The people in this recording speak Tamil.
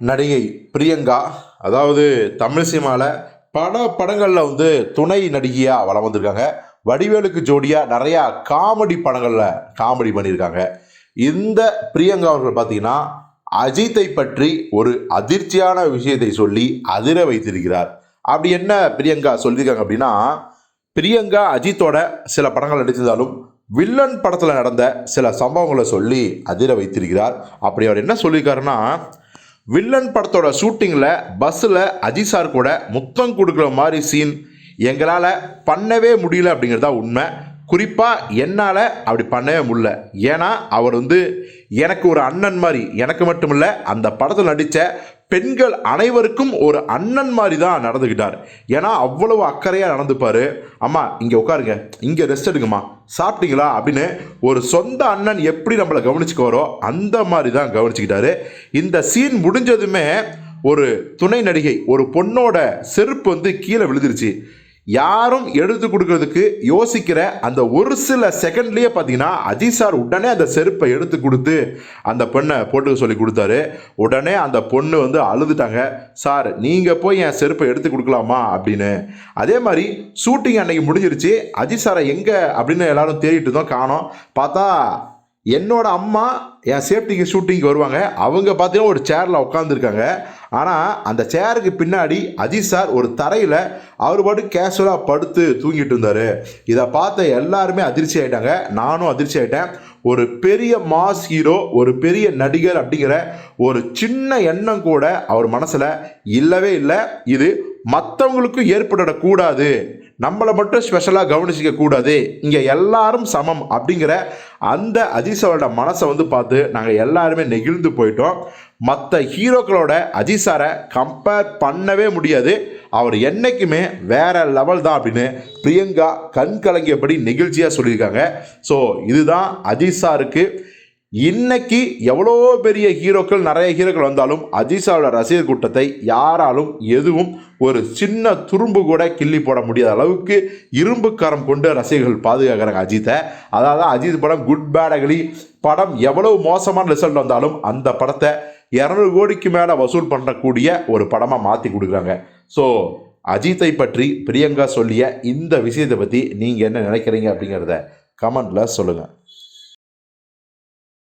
நடிகை பிரியங்கா அதாவது தமிழ் சினிமாவில் பல படங்களில் வந்து துணை நடிகையாக வளம் வந்திருக்காங்க. வடிவேலுக்கு ஜோடியாக நிறையா காமெடி படங்களில் காமெடி பண்ணியிருக்காங்க. இந்த பிரியங்கா அவர்கள் பார்த்தீங்கன்னா அஜித்தை பற்றி ஒரு அதிர்ச்சியான விஷயத்தை சொல்லி அதிர வைத்திருக்கிறார். அப்படி என்ன பிரியங்கா சொல்லியிருக்காங்க அப்படின்னா பிரியங்கா அஜித்தோட சில படங்கள் நடித்திருந்தாலும் வில்லன் படத்தில் நடந்த சில சம்பவங்களை சொல்லி அதிர வைத்திருக்கிறார். அப்படி அவர் என்ன சொல்லியிருக்காருன்னா வில்லன் படத்தோட ஷூட்டிங்கில் பஸ்ஸில் அஜித் சார் கூட முத்தம் கொடுக்குற மாதிரி சீன் எங்களால் பண்ணவே முடியல அப்படிங்கிறது தான் உண்மை. குறிப்பாக என்னால் அப்படி பண்ணவே முடியல. ஏன்னா அவர் வந்து எனக்கு ஒரு அண்ணன் மாதிரி எனக்கு மட்டும் இல்லை அந்த படத்தில் நடித்த பெண்கள் அனைவருக்கும் ஒரு அண்ணன் மாதிரி தான் நடந்துக்கிட்டார் ஏன்னா அவ்வளவு அக்கறையாக நடந்துப்பார். அம்மா இங்கே உட்காருங்க. இங்கே ரெஸ்ட் எடுங்கம்மா. சாப்பிட்டீங்களா? அப்படின்னு ஒரு சொந்த அண்ணன் எப்படி நம்மளை கவனிச்சுக்கோரோ அந்த மாதிரி தான் கவனிச்சுக்கிட்டாரு. இந்த சீன் முடிஞ்சதுமே ஒரு துணை நடிகை ஒரு பொண்ணோட செருப்பு வந்து கீழே விழுந்துருச்சு. யாரும் எடுத்து கொடுக்கறதுக்கு யோசிக்கிற அந்த ஒரு சில செகண்ட்லேயே பார்த்தீங்கன்னா அஜித் சார் உடனே அந்த செருப்பை எடுத்து கொடுத்து அந்த பெண்ணை போட்டுக்க சொல்லி கொடுத்தாரு. உடனே அந்த பொண்ணு வந்து அழுதுட்டாங்க. சார் நீங்கள் போய் என் செருப்பை எடுத்து கொடுக்கலாமா? அப்படின்னு. அதே மாதிரி ஷூட்டிங் அன்னைக்கு முடிஞ்சிருச்சு. அஜித் சாரை எங்கே அப்படின்னு எல்லாரும் தேடிட்டு இருந்தோம் காணோம். பார்த்தா என்னோட அம்மா என் சேஃப்டிக்கு ஷூட்டிங்க்கு வருவாங்க. அவங்க பார்த்தீங்கன்னா ஒரு சேரில் உட்காந்துருக்காங்க ஆனால் அந்த சேருக்கு பின்னாடி அஜித் சார் ஒரு தரையில் அவர் பாட்டு கேஷுவலாக படுத்து தூங்கிட்டு இருந்தார். இதை பார்த்த எல்லாருமே அதிர்ச்சி ஆயிட்டாங்க. நானும் அதிர்ச்சி ஆயிட்டேன். ஒரு பெரிய மாஸ் ஹீரோ ஒரு பெரிய நடிகர் அப்படிங்கிற ஒரு சின்ன எண்ணம் கூட அவர் மனசில் இல்லவே இல்லை. இது மற்றவங்களுக்கும் ஏற்படக்கூடாது. நம்மளை மட்டும் ஸ்பெஷலாக கவனிச்சிக்க கூடாது. இங்கே எல்லாரும் சமம் அப்படிங்கிற அந்த அஜித் மனசை வந்து பார்த்து நாங்கள் எல்லாருமே நெகிழ்ந்து போயிட்டோம். மற்ற ஹீரோக்களோட அஜித் கம்பேர் பண்ணவே முடியாது. அவர் என்றைக்குமே வேற லெவல் தான் அப்படின்னு பிரியங்கா கண் கலங்கியபடி நெகிழ்ச்சியாக சொல்லியிருக்காங்க. ஸோ இதுதான் அஜித் இன்னைக்கு எவ்வளோ பெரிய ஹீரோக்கள் நிறைய ஹீரோக்கள் வந்தாலும் அஜிஷாவோட ரசிகர் கூட்டத்தை யாராலும் எதுவும் ஒரு சின்ன துரும்பு கூட கிள்ளி போட முடியாத அளவுக்கு இரும்பு கரம் கொண்டு ரசிகர்கள் பாதுகாக்கிறாங்க அஜித்தை. அதாவது அஜித் படம் குட் பேட் அகலி. படம் எவ்வளவு மோசமான ரிசல்ட் வந்தாலும் அந்த படத்தை இரநூறு கோடிக்கு மேலே வசூல் பண்ணக்கூடிய ஒரு படமாக மாற்றி கொடுக்குறாங்க. ஸோ அஜித்தை பற்றி பிரியங்கா சொல்லிய இந்த விஷயத்தை பற்றி நீங்கள் என்ன நினைக்கிறீங்க அப்படிங்கிறத கமெண்டில் சொல்லுங்கள்